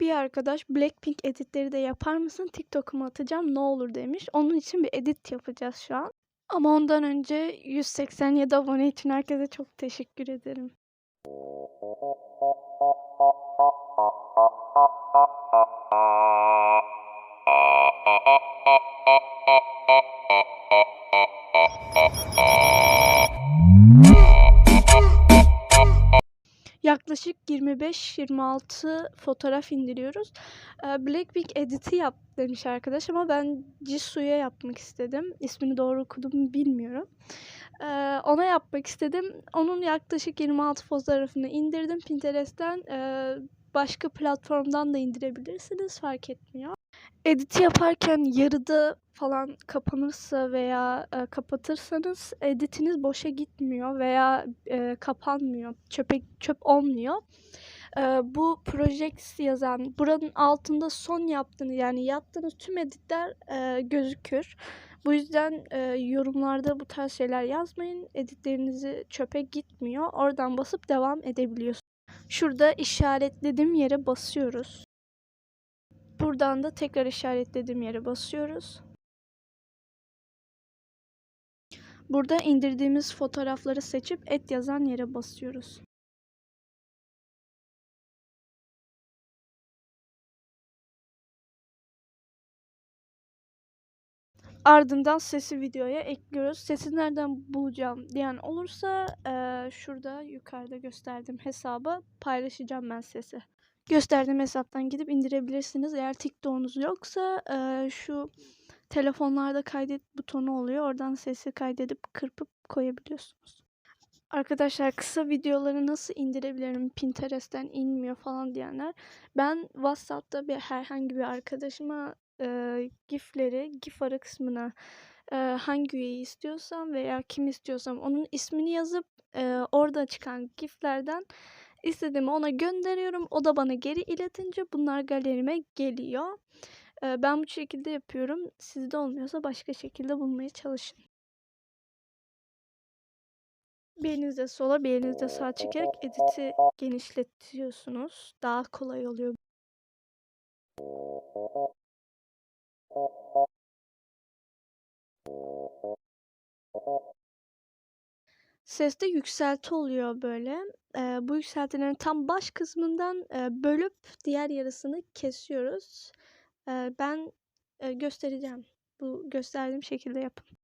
Bir arkadaş Blackpink editleri de yapar mısın? TikTok'uma atacağım ne olur demiş. Onun için bir edit yapacağız şu an. Ama ondan önce 187 abone için herkese çok teşekkür ederim. Yaklaşık 25-26 fotoğraf indiriyoruz. Eee, Blackpink editi yap demiş arkadaş ama ben Jisoo'ya yapmak istedim. İsmini doğru okudum bilmiyorum. Eee, ona yapmak istedim. Onun yaklaşık 26 fotoğrafını indirdim Pinterest'ten. Eee, başka platformdan da indirebilirsiniz fark etmiyor. Editi yaparken yarıda falan kapanırsa veya eee, kapatırsanız editiniz boşa gitmiyor veya eee, kapanmıyor. Çöpe çöp olmuyor. Eee, bu projects yazan buranın altında son yaptığınız yani yaptığınız tüm editler eee, gözükür. Bu yüzden eee, yorumlarda bu tarz şeyler yazmayın. Editlerinizi çöpe gitmiyor. Oradan basıp devam edebiliyorsunuz. Şurada işaretlediğim yere basıyoruz. Buradan da tekrar işaretlediğim yere basıyoruz. Burada indirdiğimiz fotoğrafları seçip et yazan yere basıyoruz. Ardından sesi videoya ekliyoruz. Sesi nereden bulacağım diyen olursa eee, şurada yukarıda gösterdiğim hesaba paylaşacağım ben sesi. Gösterdiğim hesaptan gidip indirebilirsiniz. Eğer TikTok'unuz yoksa eee, şu telefonlarda kaydet butonu oluyor. Oradan sesi kaydedip kırpıp koyabiliyorsunuz. Arkadaşlar kısa videoları nasıl indirebilirim? Pinterest'ten inmiyor falan diyenler. Ben WhatsApp'ta bir herhangi bir arkadaşıma eee gifleri, gif ara kısmına eee, hangi üyeyi istiyorsam veya kim istiyorsam onun ismini yazıp eee, orada çıkan giflerden istediğimi ona gönderiyorum. O da bana geri iletince bunlar galerime geliyor. Ben bu şekilde yapıyorum. Sizde olmuyorsa başka şekilde bulmaya çalışın. Bir elinizle sola, bir elinizle sağa çekerek editi genişletiyorsunuz. Daha kolay oluyor. Seste yükselti oluyor böyle. Eee, bu yükseltilerin tam baş kısmından eee, bölüp diğer yarısını kesiyoruz. Eee, ben eee, göstereceğim. Bu gösterdiğim şekilde yapın.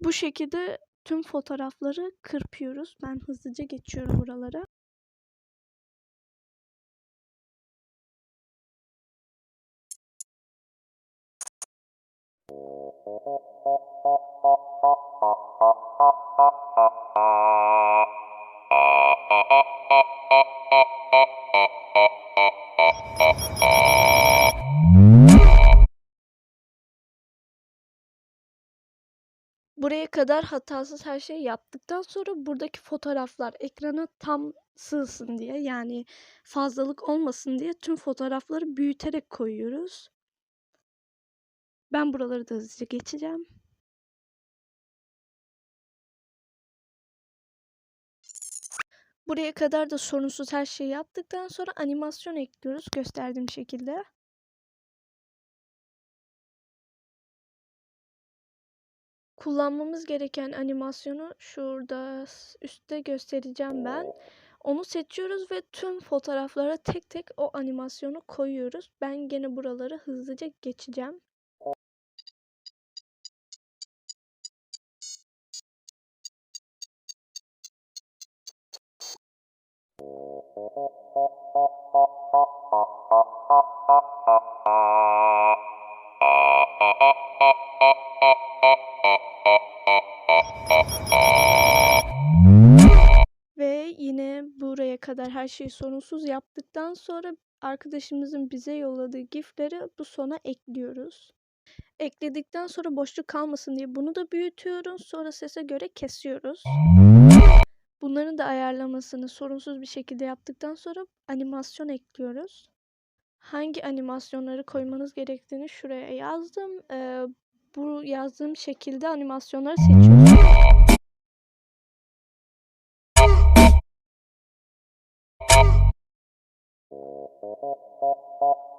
Bu şekilde tüm fotoğrafları kırpıyoruz. Ben hızlıca geçiyorum buralara. Buraya kadar hatasız her şeyi yaptıktan sonra buradaki fotoğraflar ekrana tam sığsın diye yani fazlalık olmasın diye tüm fotoğrafları büyüterek koyuyoruz. Ben buraları da hızlıca geçeceğim. Buraya kadar da sorunsuz her şeyi yaptıktan sonra animasyon ekliyoruz gösterdiğim şekilde. Kullanmamız gereken animasyonu şurada üstte göstereceğim ben. Onu seçiyoruz ve tüm fotoğraflara tek tek o animasyonu koyuyoruz. Ben gene buraları hızlıca geçeceğim. Kadar her şeyi sorunsuz yaptıktan sonra arkadaşımızın bize yolladığı gifleri bu sona ekliyoruz. Ekledikten sonra boşluk kalmasın diye bunu da büyütüyoruz. Sonra sese göre kesiyoruz. Bunların da ayarlamasını sorunsuz bir şekilde yaptıktan sonra animasyon ekliyoruz. Hangi animasyonları koymanız gerektiğini şuraya yazdım. Eee, bu yazdığım şekilde animasyonları seçiyorsunuz. Oh, oh, oh, oh.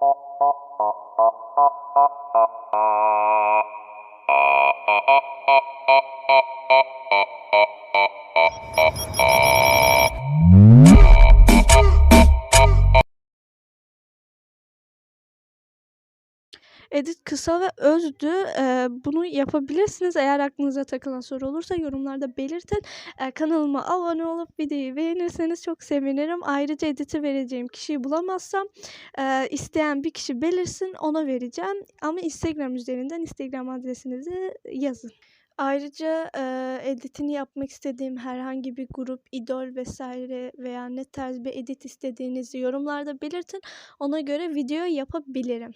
Edit kısa ve özdü. Eee, bunu yapabilirsiniz. Eğer aklınıza takılan soru olursa yorumlarda belirtin. Eee, kanalıma abone olup videoyu beğenirseniz çok sevinirim. Ayrıca edit'i vereceğim kişiyi bulamazsam eee, isteyen bir kişi belirsin ona vereceğim. Ama Instagram üzerinden Instagram adresinizi yazın. Ayrıca eee, editini yapmak istediğim herhangi bir grup, idol vesaire veya ne tarz bir edit istediğinizi yorumlarda belirtin. Ona göre video yapabilirim.